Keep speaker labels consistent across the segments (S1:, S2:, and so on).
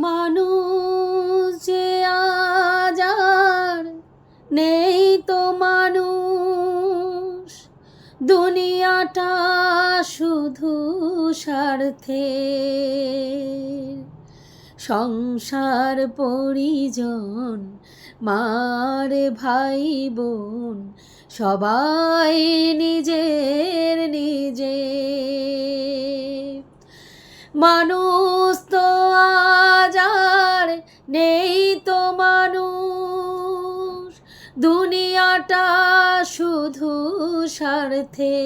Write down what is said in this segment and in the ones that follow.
S1: মানুষ যে আজ আর নেই তো মানুষ। দুনিয়াটা শুধু স্বার্থে সংসার পরিজন, মার ভাই বোন, সবাই নিজের নিজে মানুষ তো আজ আর নেই তো মানুষ। দুনিয়াটা শুধু স্বার্থে।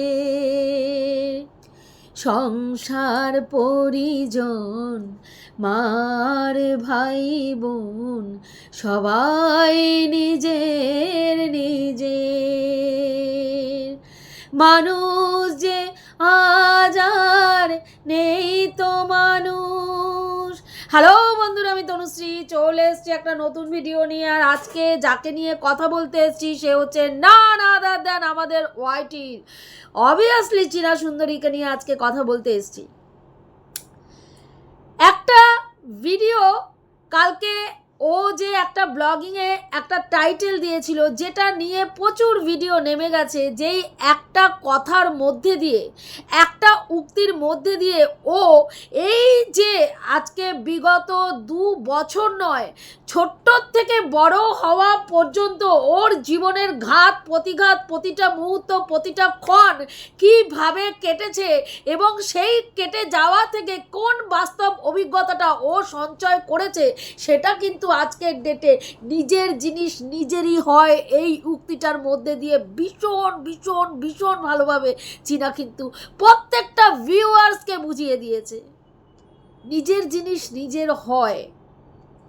S1: সংসার পরিজন, মার ভাই বোন সবাই নিজের নিজের। মানুষ যে আজার নেই তো হ্যালো বন্ধুরা, আমি তনুশ্রী। চলে এসছি একটা নতুন ভিডিও নিয়ে, আর আজকে যাকে নিয়ে কথা বলতে এসছি, সে হচ্ছে না না দেন আমাদের ওয়াইটির অবভিয়াসলি চীনা সুন্দরীকে নিয়ে আজকে কথা বলতে এসছি। একটা ভিডিও কালকে ও যে একটা ব্লগিংয়ে একটা টাইটেল দিয়েছিল, যেটা নিয়ে প্রচুর ভিডিও নেমে গেছে, যেই একটা কথার মধ্যে দিয়ে, একটা উক্তির মধ্যে দিয়ে ও এই যে আজকে বিগত দু বছর নয়, ছোট্ট থেকে বড় হওয়া পর্যন্ত ওর জীবনের ঘাত, প্রতিঘাত, প্রতিটা মুহূর্ত, প্রতিটা ক্ষণ কীভাবে কেটেছে এবং সেই কেটে যাওয়া থেকে কোন বাস্তব অভিজ্ঞতাটা ও সঞ্চয় করেছে, সেটা কিন্তু আজকের ডেটে নিজের জিনিস নিজেরই হয়। এই উক্তিটার মধ্যে দিয়ে ভীষণ ভীষণ ভীষণ ভালোভাবে চীনা কিন্তু প্রত্যেকটা ভিউয়ার্সকে বুঝিয়ে দিয়েছে। নিজের জিনিস নিজের হয়।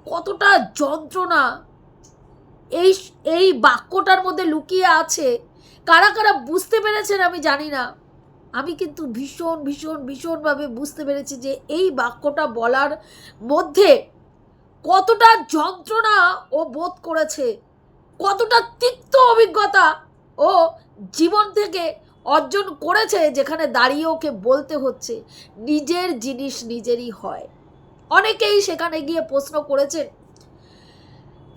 S1: কতটা যন্ত্রণা। এই এই বাক্যটার মধ্যে লুকিয়ে আছে। কারা কারা বুঝতে পেরেছেন আমি জানি না। আমি কিন্তু ভীষণ ভীষণ, ভীষণভাবে বুঝতে পেরেছি যে এই বাক্যটা বলার মধ্যে কতটা যন্ত্রণা ও বোধ করেছে, কতটা তিক্ত অভিজ্ঞতা ও জীবন থেকে অর্জন করেছে যেখানে দাঁড়িয়ে ওকে বলতে হচ্ছে, নিজের জিনিস নিজেরই হয়। অনেকেই সেখানে গিয়ে প্রশ্ন করেছেন,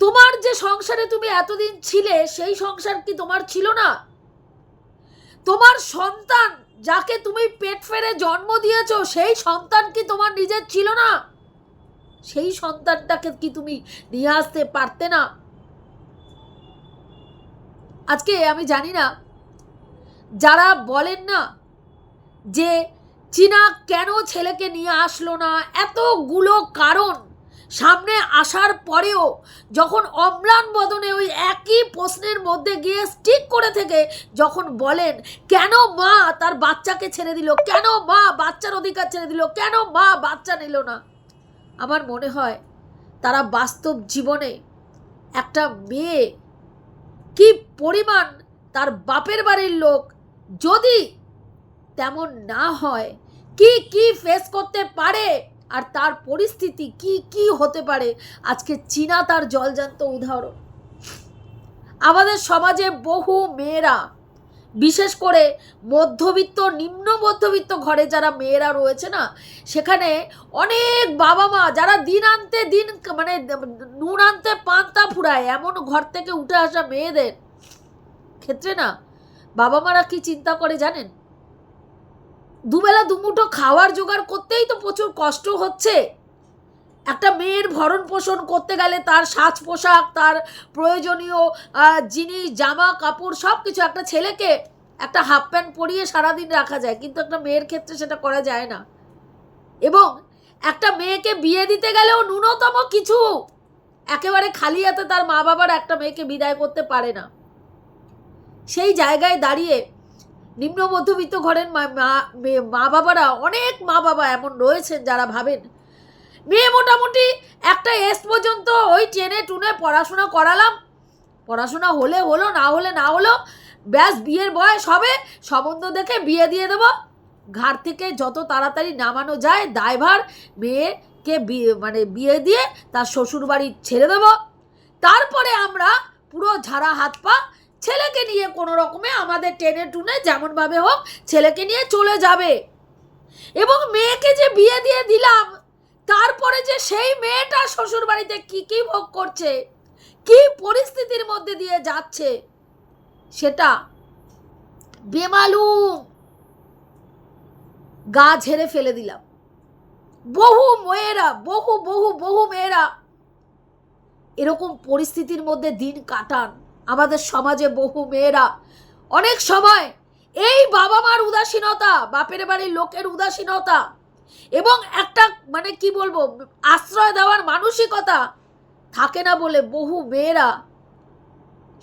S1: তোমার যে সংসারে তুমি এতদিন ছিলে, সেই সংসার কি তোমার ছিল না? তোমার সন্তান যাকে তুমি পেট ফেরে জন্ম দিয়েছ, সেই সন্তান কি তোমার নিজের ছিল না? সেই সন্তানটাকে কি তুমি নিয়ে আসতে পারতে না? আজকে আমি জানি না, যারা বলেন না যে চীনা কেন ছেলেকে নিয়ে আসলো না, এতগুলো কারণ সামনে আসার পরেও যখন অম্লান বদনে ওই একই প্রশ্নের মধ্যে গিয়ে স্টিক করে থেকে যখন বলেন, কেন মা তার বাচ্চাকে ছেড়ে দিল? কেন মা বাচ্চার অধিকার ছেড়ে দিল? কেন মা বাচ্চা নিল না? আমার মনে হয় তারা বাস্তব জীবনে একটা মেয়ে কি পরিমাণ তার বাপের বাড়ির লোক যদি তেমন না হয়, কি কি ফেস করতে পারে আর তার পরিস্থিতি কি কি হতে পারে? আজকে চীনা তার জলজান্ত উদাহরণ। আমাদের সমাজে বহু মেয়েরা বিশেষ করে মধ্যবিত্ত, নিম্ন মধ্যবিত্ত ঘরে যারা মেয়েরা রয়েছে না, সেখানে অনেক বাবা মা যারা দিন আনতে দিন মানে নুন আনতে পান্তা ফুরায়, এমন ঘর থেকে উঠে আসা মেয়েদের ক্ষেত্রে না বাবা মারা কি চিন্তা করে জানেন? দুবেলা দুমুঠো খাওয়ার জোগাড় করতেই তো প্রচুর কষ্ট হচ্ছে। একটা মেয়ের ভরণ পোষণ করতে গেলে তার সাজ পোশাক, তার প্রয়োজনীয় জিনিস, জামা, কাপড় সব কিছু একটা ছেলেকে একটা হাফ প্যান্ট পরিয়ে সারাদিন রাখা যায়। কিন্তু একটা মেয়ের ক্ষেত্রে সেটা করা যায় না। এবং একটা মেয়েকে বিয়ে দিতে গেলেও ন্যূনতম কিছু একেবারে খালি হাতে তার মা বাবার একটা মেয়েকে বিদায় করতে পারে না। সেই জায়গায় দাঁড়িয়ে নিম্ন মধ্যবিত্ত ঘরের মা মা বাবারা অনেক মা বাবা এমন রয়েছেন যারা ভাবেন মেয়ে মোটামুটি একটা এস পর্যন্ত ওই টেনে টুনে পড়াশোনা করালাম। পড়াশোনা হলে হলো, না হলে না হলো, ব্যাস বিয়ের বয়স হবে সম্বন্ধ দেখে বিয়ে দিয়ে দেবো। ঘাট থেকে যত তাড়াতাড়ি নামানো যায়, দায়ভার মেয়েকে বিয়ে মানে বিয়ে দিয়ে তার শ্বশুর বাড়ি ছেড়ে দেবো। তারপরে আমরা পুরো ঝাড়া হাত পা ছেলেকে নিয়ে কোনো রকমে আমাদের টেনে টুনে যেমনভাবে হোক ছেলেকে নিয়ে চলে যাবে। এবং মেয়েকে যে বিয়ে দিয়ে দিলাম তারপরে যে সেই মেয়েটা শ্বশুর বাড়িতে কি কি ভোগ করছে, কি পরিস্থিতির মধ্যে দিয়ে যাচ্ছে, সেটা বেমালুম গা ঝেড়ে ফেলে দিলাম। বহু মেয়েরা, বহু বহু বহু মেয়েরা এরকম পরিস্থিতির মধ্যে দিন কাটান। আমাদের সমাজে বহু মেয়েরা, অনেক সময় এই বাবা মার উদাসীনতা, বাপের বাড়ির লোকের উদাসীনতা এবং একটা মানে কি বলব, আশ্রয় দেওয়ার মানসিকতা থাকে না বলে বহু মেয়েরা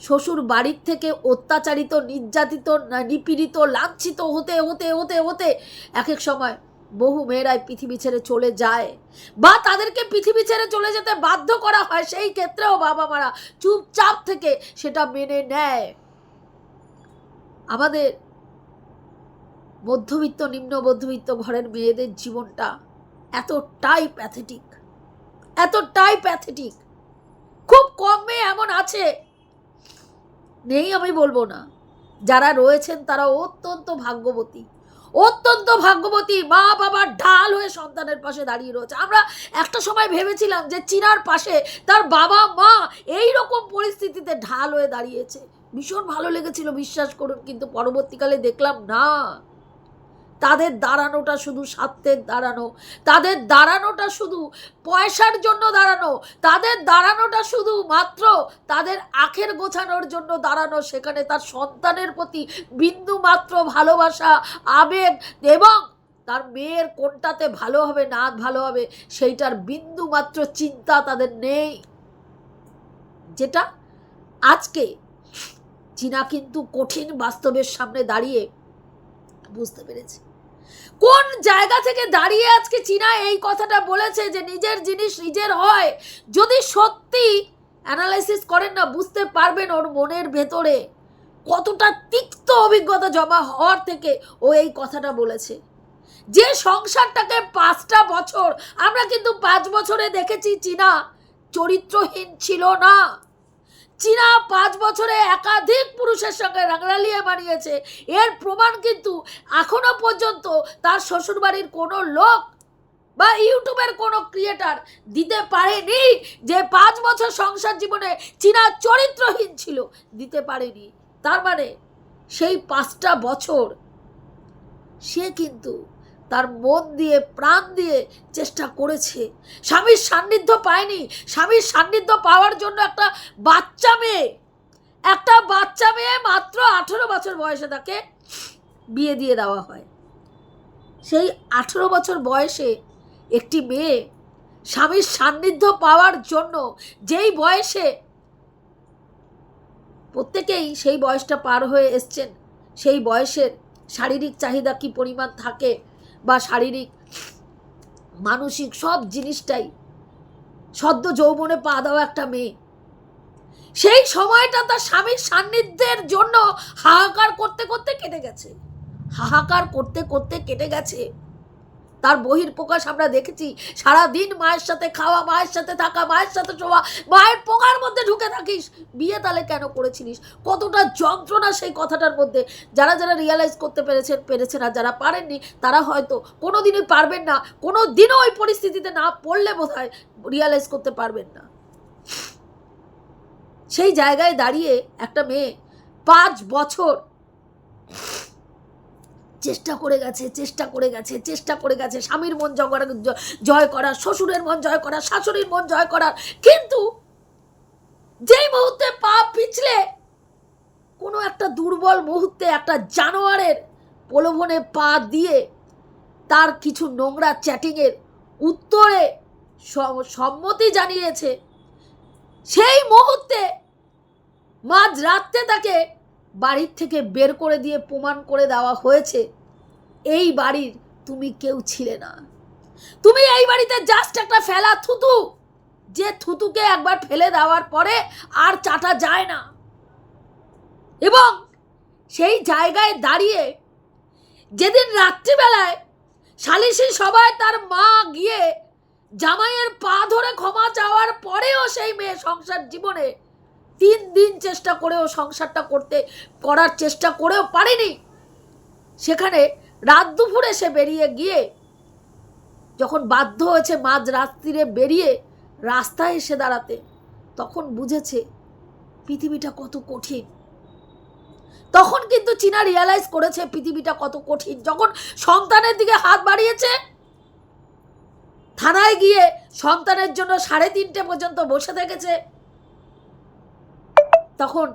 S1: শ্বশুর বাড়ির থেকে অত্যাচারিত, নির্যাতিত নিপীড়িত, লাঞ্ছিত হতে হতে হতে হতে এক এক সময় বহু মেয়েরাই পৃথিবী ছেড়ে চলে যায় বা তাদেরকে পৃথিবী ছেড়ে চলে যেতে বাধ্য করা হয়। সেই ক্ষেত্রেও বাবা মারা চুপচাপ থেকে সেটা মেনে নেয়। আমাদের মধ্যবিত্ত, নিম্ন মধ্যবিত্ত ঘরের মেয়েদের জীবনটা এতটাই প্যাথেটিক এতটাই প্যাথেটিক খুব কম মেয়ে এমন আছে। নেই আমি বলব না। যারা রয়েছেন তারা অত্যন্ত ভাগ্যবতী অত্যন্ত ভাগ্যবতী মা বাবার ঢাল হয়ে সন্তানের পাশে দাঁড়িয়ে রয়েছে। আমরা একটা সময় ভেবেছিলাম যে চীনার পাশে তার বাবা মা এই রকম পরিস্থিতিতে ঢাল হয়ে দাঁড়িয়েছে। ভীষণ ভালো লেগেছিল, বিশ্বাস করুন, কিন্তু পরবর্তীকালে দেখলাম না। তাদের দাঁড়ানোটা শুধু স্বার্থের দাঁড়ানো, তাদের দাঁড়ানোটা শুধু পয়সার জন্য দাঁড়ানো, তাদের দাঁড়ানোটা শুধু মাত্র তাদের আখের গোছানোর জন্য দাঁড়ানো, সেখানে তার সন্তানের প্রতি বিন্দু মাত্র ভালোবাসা, আবেগ এবং তার মেয়ের কোনটাতে ভালো হবে, না ভালো হবে, সেইটার বিন্দু মাত্র চিন্তা তাদের নেই। যেটা আজকে চীনা কিন্তু কঠিন বাস্তবের সামনে দাঁড়িয়ে বুঝতে পেরেছে। কোন জায়গা থেকে দাঁড়িয়ে আজকে চীনা এই কথাটা বলেছে যে নিজের জিনিস নিজের হয়? যদি সত্যি অ্যানালাইসিস করেন না, বুঝতে পারবেন ওর মনের ভেতরে কতটা তিক্ত অভিজ্ঞতা জমা হওয়ার থেকে ও এই কথাটা বলেছে। যে সংসারটাকে পাঁচটা বছর, আমরা কিন্তু পাঁচ বছরে দেখেছি চীনা, চরিত্রহীন ছিল না। চীনা পাঁচ বছরে একাধিক পুরুষের সঙ্গে রাঙালিয়ে মানিয়েছে এর প্রমাণ কিন্তু এখনও পর্যন্ত তার শ্বশুরবাড়ির কোনো লোক বা ইউটিউবের কোনো ক্রিয়েটার দিতে পারেনি যে পাঁচ বছর সংসার জীবনে চীনা চরিত্রহীন ছিল। দিতে পারেনি। তার মানে সেই পাঁচটা বছর সে কিন্তু তার মন দিয়ে, প্রাণ দিয়ে চেষ্টা করেছে। স্বামীর সান্নিধ্য পায়নি। স্বামীর সান্নিধ্য পাওয়ার জন্য একটা বাচ্চা মেয়ে, একটা বাচ্চা মেয়ে মাত্র আঠেরো বছর বয়সে তাকে বিয়ে দিয়ে দেওয়া হয়। সেই আঠেরো বছর বয়সে একটি মেয়ে স্বামীর সান্নিধ্য পাওয়ার জন্য যেই বয়সে প্রত্যেকেই সেই বয়সটা পার হয়ে এসছেন, সেই বয়সের শারীরিক চাহিদা কি পরিমাণ থাকে বা শারীরিক, মানসিক সব জিনিসটাই সদ্য যৌবনে পা দেওয়া একটা মেয়ে। সেই সময়টা তার স্বামীর সান্নিধ্যের জন্য হাহাকার করতে করতে কেটে গেছে। হাহাকার করতে করতে কেটে গেছে। তার বহির প্রকাশ আমরা দেখেছি। সারা দিন মায়ের সাথে খাওয়া, মায়ের সাথে থাকা, মায়ের সাথে শোয়া, মায়ের পোকার মধ্যে ঢুকে থাকিস। বিয়ে তাহলে কেন করেছিলিস? কতটা যন্ত্রণা সেই কথাটার মধ্যে। যারা যারা রিয়ালাইজ করতে পেরেছেন পেরেছেন আর যারা পারেননি, তারা হয়তো কোনো দিনই পারবেন না কোনো দিনও ওই পরিস্থিতিতে না পড়লে বোধ হয় রিয়ালাইজ করতে পারবেন না। সেই জায়গায় দাঁড়িয়ে একটা মেয়ে পাঁচ বছর চেষ্টা করে গেছে, চেষ্টা করে গেছে, চেষ্টা করে গেছে। স্বামীর মন জয় করা- জ- জয় করার, শ্বশুরের মন জয় করার, শাশুড়ির মন জয় করার। কিন্তু যেই মুহূর্তে পা পিছলে কোনো একটা দুর্বল মুহূর্তে একটা জানোয়ারের প্রলোভনে পা দিয়ে তার কিছু নোংরা চ্যাটিংয়ের উত্তরে সম- সম্মতি জানিয়েছে, সেই মুহূর্তে মাঝ রাত্রে তাকে বাড়ির থেকে বের করে দিয়ে প্রমাণ করে দেওয়া হয়েছে, এই বাড়ির তুমি কেউ ছিলে না। তুমি এই বাড়িতে জাস্ট একটা ফেলা থুতু, যে থুতুকে একবার ফেলে দেওয়ার পরে আর চাটা যায় না। এবং সেই জায়গায় দাঁড়িয়ে যেদিন রাত্রিবেলায় সালিসি সবাই তার মা গিয়ে জামাইয়ের পা ধরে ক্ষমা চাওয়ার পরেও সেই মেয়ে সংসার জীবনে তিন দিন চেষ্টা করেও সংসারটা করতে, করার চেষ্টা করেও পারেনি। সেখানে রাত দুপুরে সে বেরিয়ে গিয়ে যখন বাধ্য হয়েছে মাঝ রাত্রিরে বেরিয়ে রাস্তায় এসে দাঁড়াতে, তখন বুঝেছে পৃথিবীটা কত কঠিন। তখন কিন্তু চীনা রিয়ালাইজ করেছে পৃথিবীটা কত কঠিন। যখন সন্তানের দিকে হাত বাড়িয়েছে, থানায় গিয়ে সন্তানের জন্য সাড়ে তিনটে পর্যন্ত বসে থেকেছে তখন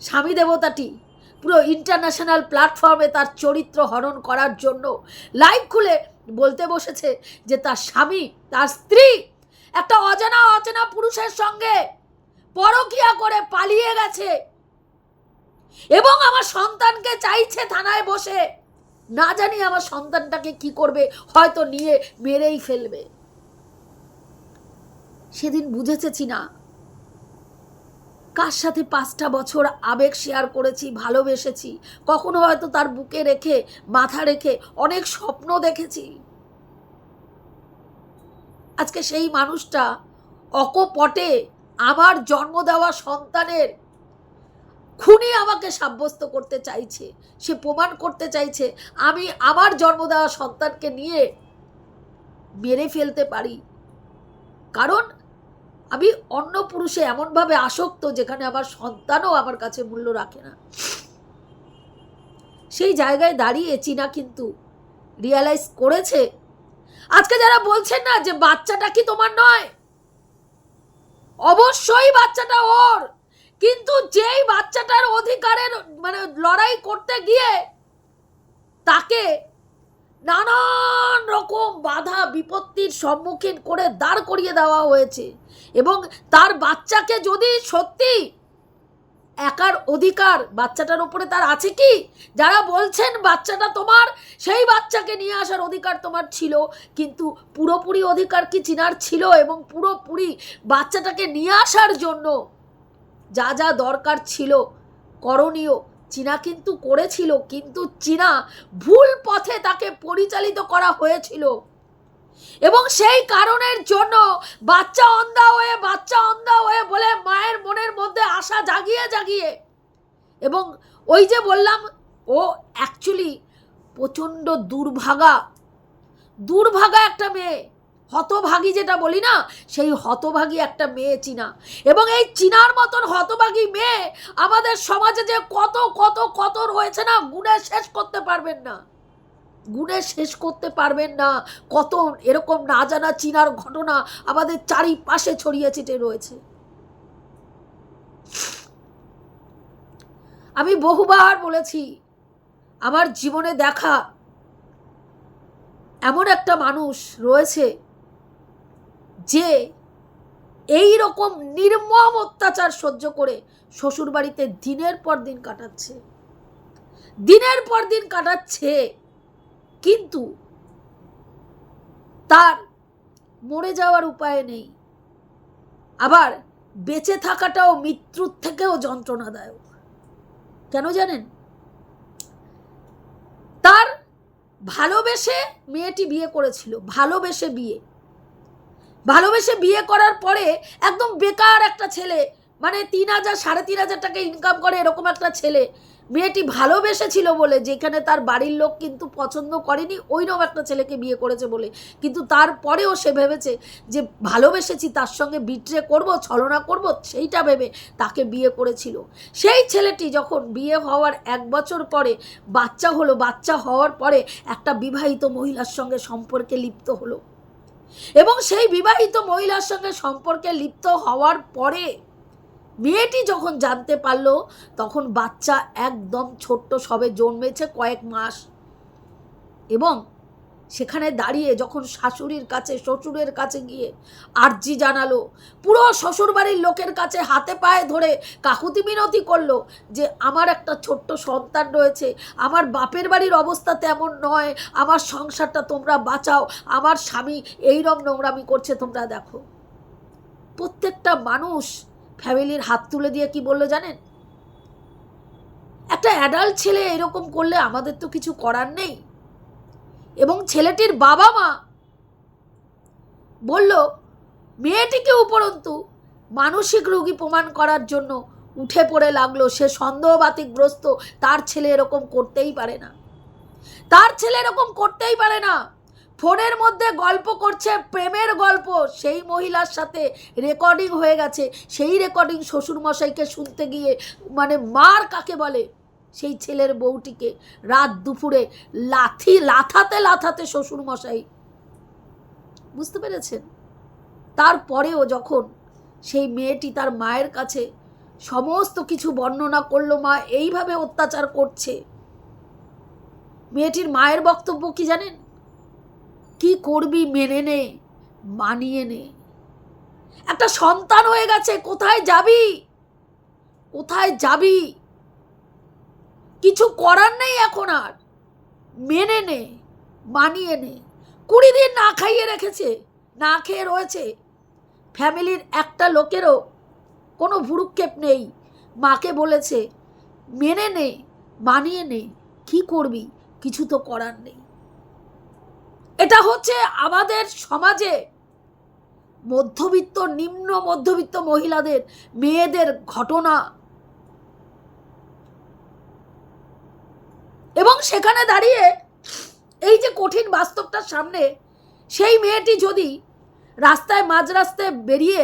S1: স্বামী দেবতাটি পুরো ইন্টারন্যাশনাল প্ল্যাটফর্মে তার চরিত্র হরণ করার জন্য লাইভ খুলে বলতে বসেছে যে তার স্বামী, তার স্ত্রী একটা অজানা অচেনা পুরুষের সঙ্গে পরকিয়া করে পালিয়ে গেছে এবং আমার সন্তানকে চাইছে থানায় বসে। না জানি আমার সন্তানটাকে কি করবে, হয়তো নিয়ে মেরেই ফেলবে। সেদিন বুঝেছে চিনা কার সাথে পাঁচটা বছর আবেগ শেয়ার করেছি, ভালোবেসেছি? কখনো হয়তো তার বুকে রেখে, মাথা রেখে অনেক স্বপ্ন দেখেছি। আজকে সেই মানুষটা অকপটে আমার জন্ম দেওয়া সন্তানের খুনি আমাকে সাব্যস্ত করতে চাইছে। সে প্রমাণ করতে চাইছে, আমি আমার জন্ম দেওয়া সন্তানকে নিয়ে মেরে ফেলতে পারি। কারণ আমি অন্য পুরুষে এমনভাবে আসক্ত যেখানে আমার সন্তানও আমার কাছে মূল্য রাখে না। সেই জায়গায় দাঁড়িয়ে চীনা কিন্তু রিয়ালাইজ করেছে, আজকে যারা বলছেন না যে বাচ্চাটা কি তোমার নয়, অবশ্যই বাচ্চাটা ওর, কিন্তু যেই বাচ্চাটার অধিকারের মানে লড়াই করতে গিয়ে তাকে নানান রকম বাধা বিপত্তির সম্মুখীন করে দাঁড় করিয়ে দেওয়া হয়েছে এবং তার বাচ্চাকে যদি সত্যি একার অধিকার বাচ্চাটার উপরে তার আছে কি? যারা বলছেন বাচ্চাটা তোমার, সেই বাচ্চাকে নিয়ে আসার অধিকার তোমার ছিল, কিন্তু পুরোপুরি অধিকার কি চিনার ছিল এবং পুরোপুরি বাচ্চাটাকে নিয়ে আসার জন্য যা যা দরকার ছিল করণীয় চীনা কিন্তু করেছিল, কিন্তু চীনা ভুল পথে তাকে পরিচালিত করা হয়েছিল। এবং সেই কারণের জন্য বাচ্চা অন্ধা হয়ে, বাচ্চা অন্ধা হয়ে বলে মায়ের মনের মধ্যে আশা জাগিয়ে জাগিয়ে। এবং ওই যে বললাম, ও অ্যাকচুয়ালি প্রচণ্ড দুর্ভাগা। দুর্ভাগা একটা মেয়ে। হতভাগী যেটা বলি না, সেই হতভাগী একটা মেয়ে চীনা। এবং এই চীনার মতন হতভাগী মেয়ে আমাদের সমাজে যে কত কত কত রয়েছে না, গুণে শেষ করতে পারবেন না। গুণে শেষ করতে পারবেন না, কত এরকম না জানা চীনার ঘটনা আমাদের চারিপাশে ছড়িয়ে ছিটে রয়েছে। আমি বহুবার বলেছি, আমার জীবনে দেখা এমন একটা মানুষ রয়েছে যে এই রকম নির্মম অত্যাচার সহ্য করে শ্বশুরবাড়িতে দিনের পর দিন কাটাচ্ছে। দিনের পর দিন কাটাচ্ছে, কিন্তু তার মরে যাওয়ার উপায় নেই। আবার বেঁচে থাকাটাও মৃত্যুর থেকেও যন্ত্রণাদায়ক। কেন জানেন? তার ভালোবেসে মেয়েটি বিয়ে করেছিল, ভালোবেসে বিয়ে। ভালোবেসে বিয়ে করার পরে একদম বেকার একটা ছেলে মানে তিন হাজার, সাড়ে তিন হাজার টাকা ইনকাম করে এরকম একটা ছেলে। মেয়েটি ভালোবেসেছিল বলে, যেখানে তার বাড়ির লোক কিন্তু পছন্দ করেনি, ওইরকম একটা ছেলেকে বিয়ে করেছে বলে। কিন্তু তারপরেও সে ভেবেছে যে, ভালোবেসেছি, তার সঙ্গে বিট্রে করব, ছলনা করব, সেইটা ভেবে তাকে বিয়ে করেছিল। সেই ছেলেটি যখন বিয়ে হওয়ার এক বছর পরে বাচ্চা হলো, বাচ্চা হওয়ার পরে একটা বিবাহিত মহিলার সঙ্গে সম্পর্কে লিপ্ত হলো। এবং সেই বিবাহিত মহিলার সঙ্গে সম্পর্কে লিপ্ত হওয়ার পরে মেয়েটি যখন জানতে পারল, তখন বাচ্চা একদম ছোট্ট সবে জন্মেছে কয়েক মাস এবং সেখানে দাঁড়িয়ে যখন শাশুড়ির কাছে, শ্বশুরের কাছে গিয়ে আর্জি জানালো, পুরো শ্বশুরবাড়ির লোকের কাছে হাতে পায়ে ধরে কাকুতি মিনতি করল যে, আমার একটা ছোট্ট সন্তান রয়েছে, আমার বাপের বাড়ির অবস্থা তেমন নয়, আমার সংসারটা তোমরা বাঁচাও, আমার স্বামী এইরম নোংরামি করছে, তোমরা দেখো। প্রত্যেকটা মানুষ ফ্যামিলির হাত তুলে দিয়ে কি বলল জানেন? একটা অ্যাডাল্ট ছেলে এরকম করলে আমাদের তো কিছু করার নেই। এবং ছেলেটির বাবা মা বলল, মেয়েটিকে উপরন্তু মানসিক রোগী প্রমাণ করার জন্য উঠে পড়ে লাগল। সে সন্দেহবাতিকগ্রস্ত তার ছেলে এরকম করতেই পারে না। তার ছেলে এরকম করতেই পারে না। ফোনের মধ্যে গল্প করছে, প্রেমের গল্প। সেই মহিলার সাথে রেকর্ডিং হয়ে গেছে। সেই রেকর্ডিং শ্বশুরমশাইকে শুনতে গিয়ে মানে মার কাকে বলে? সেই ছেলের বউটিকে রাত দুপুরে লাথি, লাথাতে লাথাতে শ্বশুরমশাই। বুঝতে পেরেছেন? তারপরেও যখন সেই মেয়েটি তার মায়ের কাছে সমস্ত কিছু বর্ণনা করল, মা এইভাবে অত্যাচার করছে। মেয়েটির মায়ের বক্তব্য কি জানেন? কি করবি মেনে নে, মানিয়ে নে। একটা সন্তান হয়ে গেছে, কোথায় যাবি? কোথায় যাবি? কিছু করার নেই এখন আর। মেনে নে, মানিয়ে নে। কুড়ি দিন না খাইয়ে রেখেছে, না খেয়ে রয়েছে। ফ্যামিলির একটা লোকেরও কোনো ভুরুক্ষেপ নেই। মাকে বলেছে, মেনে নে, মানিয়ে নে, কি করবি? কিছু তো করার নেই। এটা হচ্ছে আমাদের সমাজে মধ্যবিত্ত, নিম্ন মধ্যবিত্ত মহিলাদের, মেয়েদের ঘটনা। এবং সেখানে দাঁড়িয়ে এই যে কঠিন বাস্তবটার সামনে, সেই মেয়েটি যদি রাস্তায় মাঝ রাস্তায় বেরিয়ে,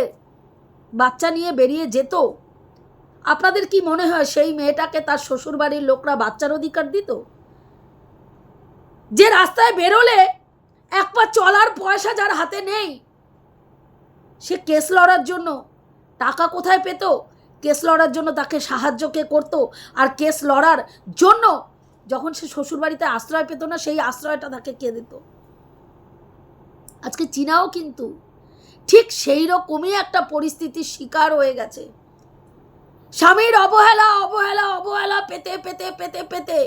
S1: বাচ্চা নিয়ে বেরিয়ে যেত, আপনাদের কি মনে হয় সেই মেয়েটাকে তার শ্বশুরবাড়ির লোকরা বাচ্চার অধিকার দিত? যে রাস্তায় বেরোলে এক পা চলার পয়সা যার হাতে নেই, সে কেস লড়ার জন্য টাকা কোথায় পেত? কেস লড়ার জন্য তাকে সাহায্য কে করতো? আর কেস লড়ার জন্য যখন সে শ্বশুরবাড়িতে আশ্রয় পেত না, সেই আশ্রয়টা তাকে কে দিত? আজকে চীনাও কিন্তু ঠিক সেই রকমই একটা পরিস্থিতির শিকার হয়ে গেছে। স্বামীর অবহেলা অবহেলা অবহেলা পেতে পেতে পেতে পেতে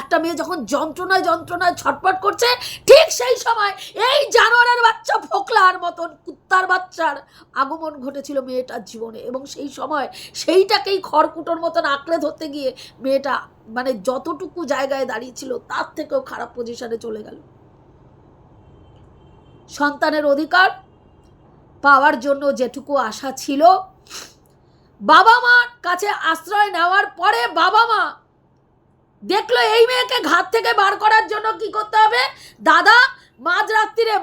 S1: একটা মেয়ে যখন যন্ত্রণায় যন্ত্রণায় ছটপট করছে, ঠিক সেই সময় এই জানোয়ারের বাচ্চা ফোকলার মতন, কুত্তার বাচ্চার আগমন ঘটেছিল মেয়েটার জীবনে। এবং সেই সময় সেইটাকেই খড়কুটোর মতন আঁকড়ে ধরতে গিয়ে মেয়েটা মানে যতটুকু জায়গায় দাঁড়িয়েছিল, তার থেকেও খারাপ পজিশনে চলে গেল। সন্তানের অধিকার পাওয়ার জন্য যেটুকু আশা ছিল বাবা মার কাছে আশ্রয় নেওয়ার পরে বাবা মা দেখল এই মেয়েকে ঘাট থেকে বার করার জন্য কি করতে হবে? দাদা মাঝ রাত্রিরে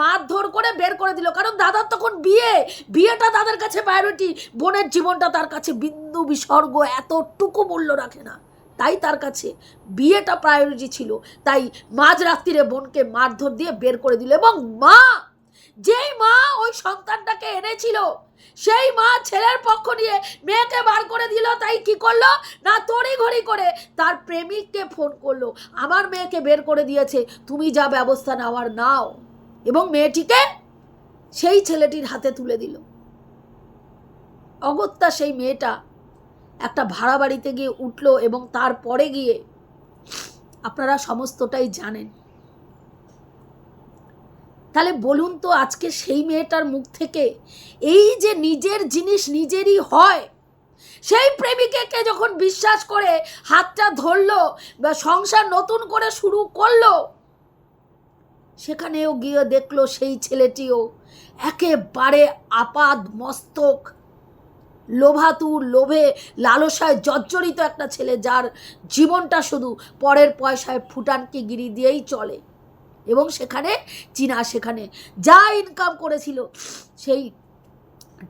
S1: মারধর করে বের করে দিল। কারণ দাদার তখন বিয়ে। বিয়েটা তাদের কাছে প্রায়োরিটি বোনের জীবনটা তার কাছে বিন্দু বিসর্গ এতটুকু মূল্য রাখে না। তাই তার কাছে বিয়েটা প্রায়োরিটি ছিল। তাই মাঝ রাত্রিরে বোনকে মারধর দিয়ে বের করে দিল এবং মা যেই মা ওই সন্তানটাকে এনেছিল, সেই মা ছেলের পক্ষ নিয়ে মেয়েকে বার করে দিল, তাই কি করল? না তড়ি ঘড়ি করে তার প্রেমিককে ফোন করল। আমার মেয়েকে বের করে দিয়েছে, তুমি যা ব্যবস্থা নেওয়ার নাও। এবং মেয়েটিকে সেই ছেলেটির হাতে তুলে দিল। অগত্যা সেই মেয়েটা একটা ভাড়া বাড়িতে গিয়ে উঠল এবং তারপরে গিয়ে আপনারা সমস্তটাই জানেন। তাহলে বলুন তো আজকে সেই মেয়েটার মুখ থেকে এই যে নিজের জিনিস নিজেরই হয়, সেই প্রেমিকাকে যখন বিশ্বাস করে, হাতটা ধরলো, বা সংসার নতুন করে শুরু করল, সেখানেও গিয়ে দেখল সেই ছেলেটিও একেবারে আপাদ মস্তক, লোভাতুর লোভে লালসায় জর্জরিত একটা ছেলে যার জীবনটা শুধু পরের পয়সায় ফুটানকে গিরি দিয়েই চলে। এবং সেখানে, চীনা সেখানে যা ইনকাম করেছিল, সেই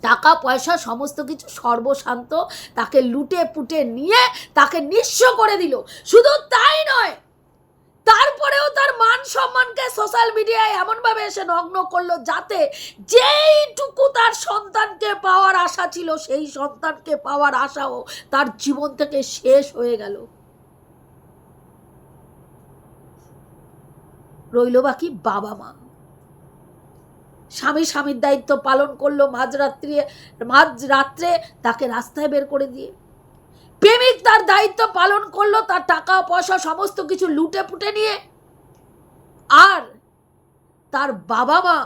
S1: টাকা, পয়সা, সমস্ত কিছু সর্বশান্ত তাকে লুটে পুটে নিয়ে তাকে নিঃস্ব করে দিল। শুধু তাই নয়, তারপরেও তার মান সম্মানকে সোশ্যাল মিডিয়ায় এমনভাবে এসে নগ্ন করল যাতে যেইটুকু তার সন্তানকে পাওয়ার আশা ছিল, সেই সন্তানকে পাওয়ার আশাও তার জীবন থেকে শেষ হয়ে গেল। রইল বাকি বাবা মা। স্বামী স্বামীর দায়িত্ব পালন করল মাঝরাত্রি মাঝ রাত্রে তাকে রাস্তায় বের করে দিয়ে। প্রেমিক তার দায়িত্ব পালন করল, তার টাকা, পয়সা, সমস্ত কিছু লুটে পুটে নিয়ে। আর তার বাবা মা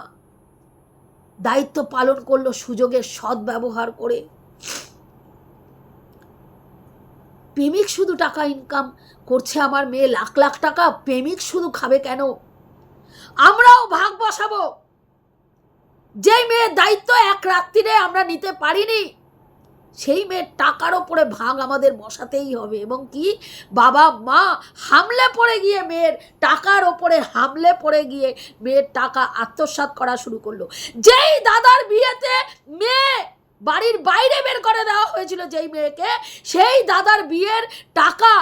S1: দায়িত্ব পালন করল সুযোগের সৎ ব্যবহার করে। প্রেমিক শুধু টাকা ইনকাম করছে আমার মেয়ে, লাখ লাখ টাকা প্রেমিক শুধু খাবে কেন? আমরাও ভাগ বসাবো। যেই মেয়ের দায়িত্ব এক রাত্রিরে আমরা নিতে পারিনি, সেই মেয়ের টাকার ওপরে ভাগ আমাদের বসাতেই হবে এবং কি? বাবা মা হামলে পড়ে গিয়ে মেয়ের টাকার ওপরে হামলে পড়ে গিয়ে মেয়ের টাকা আত্মসাৎ করা শুরু করল। যেই দাদার বিয়েতে মেয়ে বাড়ির বাইরে বের করে দেওয়া হয়েছিল যেই মেয়েকে, সেই দাদার বিয়ের টাকা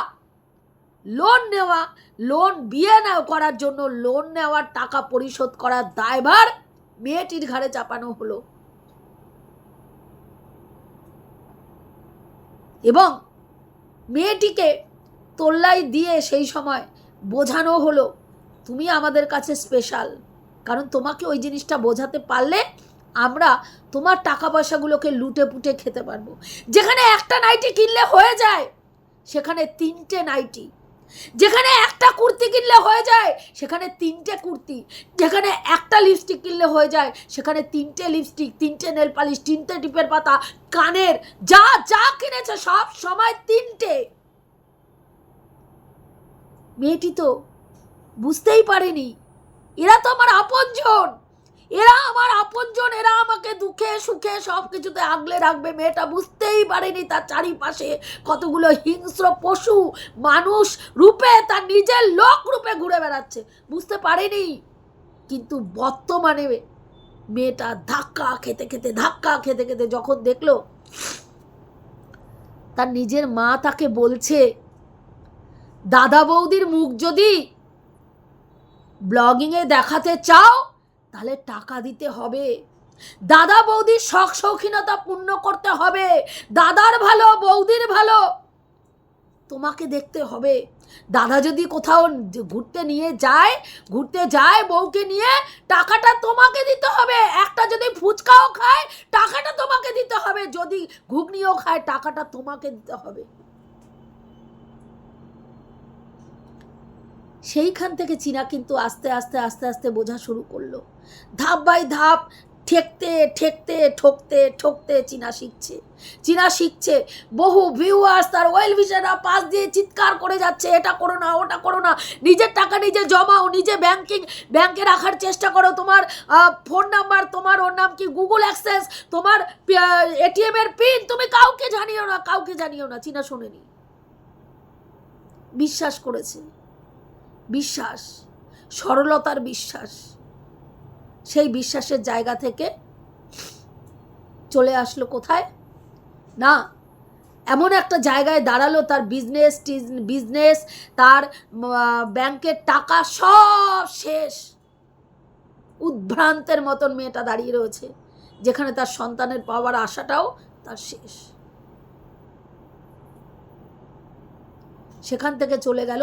S1: লোন নেওয়া লোন বিয়ে নেওয়া করার জন্য লোন নেওয়ার টাকা পরিশোধ করার দায়ভার মেয়েটির ঘাড়ে চাপানো হলো। এবং মেয়েটিকে তোল্লাই দিয়ে সেই সময় বোঝানো হলো, তুমি আমাদের কাছে স্পেশাল কারণ তোমাকে ওই জিনিসটা বোঝাতে পারলে আমরা তোমার টাকা পয়সাগুলোকে লুটে পুটে খেতে পারব। যেখানে একটা নাইটি কিনলে হয়ে যায়, সেখানে তিনটে নাইটি যেখানে একটা কুর্তি কিনলে হয়ে যায়, সেখানে তিনটে কুর্তি। যেখানে একটা লিপস্টিক কিনলে হয়ে যায়, সেখানে তিনটে লিপস্টিক তিনটে নেল পালিশ তিনটে টিপের পাতা, কানের, যা যা কিনেছে সব সময় তিনটে। মেয়েটি তো বুঝতেই পারেনি। এরা তো আমার আপনজন। এরা আমার আপনজন, এরা আমাকে দুঃখে, সুখে সব কিছুতে আগলে রাখবে। মেয়েটা বুঝতেই পারেনি তার চারিপাশে কতগুলো হিংস্র পশু, মানুষ রূপে তার নিজের লোক রূপে ঘুরে বেড়াচ্ছে। বুঝতে পারেনি, কিন্তু বর্তমানে মেয়েটা ধাক্কা খেতে খেতে, ধাক্কা খেতে খেতে যখন দেখল, তার নিজের মা তাকে বলছে, দাদা বৌদির মুখ যদি ব্লগিংয়ে দেখাতে চাও তাহলে টাকা দিতে হবে। দাদা বৌদির শখ শৌখিনতা পূর্ণ করতে হবে। দাদার ভালো, বৌদির ভালো। তোমাকে দেখতে হবে। দাদা যদি কোথাও ঘুরতে নিয়ে যায়, ঘুরতে যায় বউকে নিয়ে, টাকাটা তোমাকে দিতে হবে। একটা যদি ফুচকাও খায়, টাকাটা তোমাকে দিতে হবে। যদি ঘুগনিও খায়, টাকাটা তোমাকে দিতে হবে। সেইখান থেকে চীনা কিন্তু আস্তে আস্তে আস্তে আস্তে বোঝা শুরু করল। ধাপ বাই ধাপ ঠেকতে ঠেকতে, ঠকতে ঠকতে চীনা শিখছে। চীনা শিখছে। বহু ভিউয়ার্স তার ওয়েল ভিশনরা পাশ দিয়ে চিৎকার করে যাচ্ছে, এটা করো না, ওটা করো না। নিজের টাকা নিজে জমাও, নিজে ব্যাংকিং ব্যাংকে রাখার চেষ্টা করো। তোমার ফোন নাম্বার তোমার ওর নাম কি? গুগল অ্যাক্সেস তোমার এটিএম এর পিন তুমি কাউকে জানিও না, কাউকে জানিও না। চীনা শোনেনি। বিশ্বাস করেছে। বিশ্বাস। সরলতার বিশ্বাস। সেই বিশ্বাসের জায়গা থেকে চলে আসলো কোথায়? না, এমন একটা জায়গায় দাঁড়াল তার বিজনেস বিজনেস তার ব্যাংকের টাকা সব শেষ। উদ্ভ্রান্তের মতন মেয়েটা দাঁড়িয়ে রয়েছে, যেখানে তার সন্তানের পাওয়ার আশাটাও তার শেষ। সেখান থেকে চলে গেল,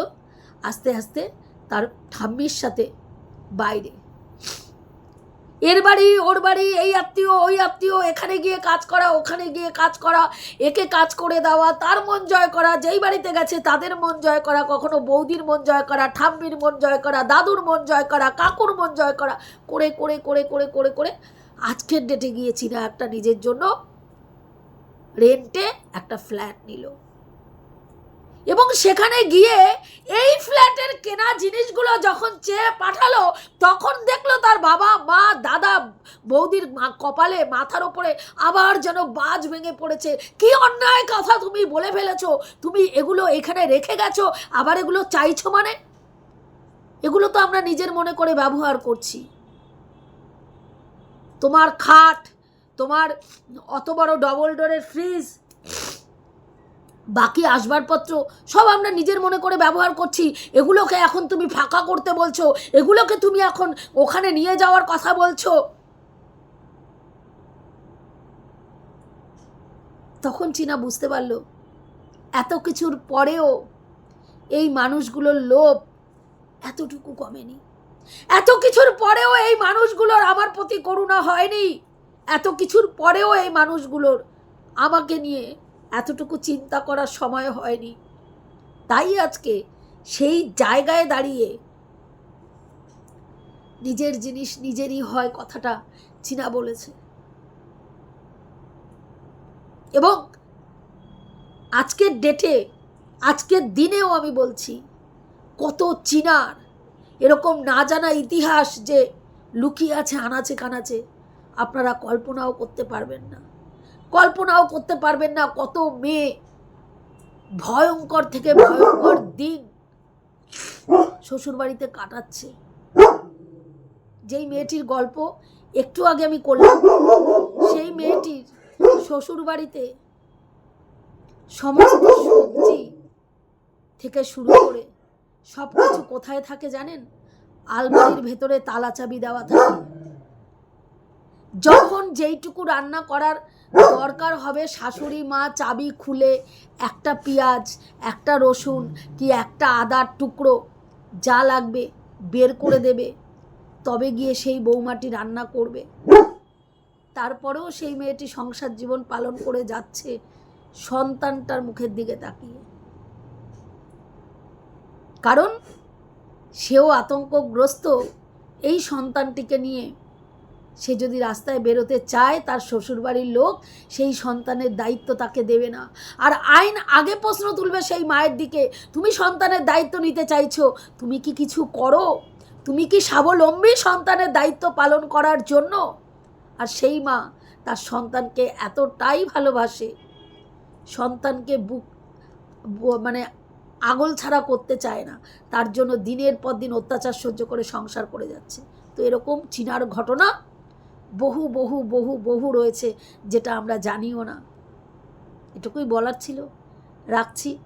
S1: আস্তে আস্তে তার ঠাম্মির সাথে বাইরে। এর বাড়ি, ওর বাড়ি, এই আত্মীয়, ওই আত্মীয়, এখানে গিয়ে কাজ করা, ওখানে গিয়ে কাজ করা, একে কাজ করে দেওয়া, তার মন জয় করা, যেই বাড়িতে গেছে তাদের মন জয় করা, কখনো বৌদির মন জয় করা, ঠাম্মির মন জয় করা, দাদুর মন জয় করা, কাকুর মন জয় করা, করে করে করে করে করে করে আজকের ডেটে গিয়েছি না একটা নিজের জন্য। রেন্টে একটা ফ্ল্যাট নিল। এবং সেখানে গিয়ে এই ফ্ল্যাটের কেনা জিনিসগুলো যখন চেয়ে পাঠালো, তখন দেখল তার বাবা, মা, দাদা, বৌদির কপালে, মাথার ওপরে আবার যেন বাজ ভেঙে পড়েছে। কি অন্যায় কথা তুমি বলে ফেলেছো? তুমি এগুলো এখানে রেখে গেছো, আবার এগুলো চাইছো মানে? এগুলো তো আমরা নিজের মনে করে ব্যবহার করছি। তোমার খাট, তোমার অত বড় ডবল ডোরের ফ্রিজ বাকি আসবাবপত্র সব আমরা নিজের মনে করে ব্যবহার করছি। এগুলোকে এখন তুমি ফাঁকা করতে বলছো। এগুলোকে তুমি এখন ওখানে নিয়ে যাওয়ার কথা বলছো। তখন চীনা বুঝতে পারল, এত কিছুর পরেও এই মানুষগুলোর লোভ এতটুকু কমেনি। এত কিছুর পরেও এই মানুষগুলোর আমার প্রতি করুণা হয়নি। এত কিছুর পরেও এই মানুষগুলোর আমাকে নিয়ে এতটুকু চিন্তা করার সময় হয়নি। তাই আজকে সেই জায়গায় দাঁড়িয়ে নিজের জিনিস নিজেরই হয় কথাটা চীনা বলেছে। এবং আজকের ডেটে আজকের দিনেও আমি বলছি, কত চীনার এরকম না জানা ইতিহাস যে লুকিয়ে আছে, আনাচে কানাচে, আপনারা কল্পনাও করতে পারবেন না। কল্পনাও করতে পারবেন না কত মেয়ে ভয়ঙ্কর থেকে ভয়ঙ্কর দিন শ্বশুরবাড়িতে কাটাচ্ছে। যেই মেয়েটির গল্প একটু আগে আমি করলাম, সেই মেয়েটির শ্বশুরবাড়িতে সমস্ত সবজি থেকে শুরু করে সব কিছু কোথায় থাকে জানেন? আলমারির ভেতরে তালা চাবি দেওয়া থাকে। যখন যেইটুকু রান্না করার দরকার হবে শাশুড়ি মা চাবি খুলে একটা পেঁয়াজ, একটা রসুন কি একটা আদার টুকরো যা লাগবে বের করে দেবে। তবে গিয়ে সেই বৌমাটি রান্না করবে। তারপরেও সেই মেয়েটি সংসার জীবন পালন করে যাচ্ছে সন্তানটার মুখের দিকে তাকিয়ে। কারণ সেও আতঙ্কগ্রস্ত এই সন্তানটিকে নিয়ে সে যদি রাস্তায় বেরোতে চায়, তার শ্বশুরবাড়ির লোক সেই সন্তানের দায়িত্ব তাকে দেবে না। আর আইন আগে প্রশ্ন তুলবে সেই মায়ের দিকে, তুমি সন্তানের দায়িত্ব নিতে চাইছো, তুমি কি কিছু করো? তুমি কি স্বাবলম্বী সন্তানের দায়িত্ব পালন করার জন্য? আর সেই মা তার সন্তানকে এতটাই ভালোবাসে, সন্তানকে বুক মানে আগল ছাড়া করতে চায় না। তার জন্য দিনের পর দিন অত্যাচার সহ্য করে সংসার করে যাচ্ছে। তো এরকম চিনার ঘটনা বহু বহু বহু বহু রয়েছে যেটা আমরা জানিও না। এটুকুই বলার ছিল। রাখছি।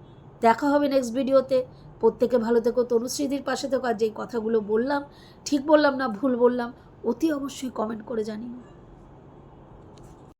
S1: দেখা হবে নেক্সট ভিডিওতে প্রত্যেকে ভালো থেকো। তনুশ্রীদির পাশে থেকো। আর যেই কথাগুলো বললাম, ঠিক বললাম না ভুল বললাম, অতি অবশ্যই কমেন্ট করে জানিও।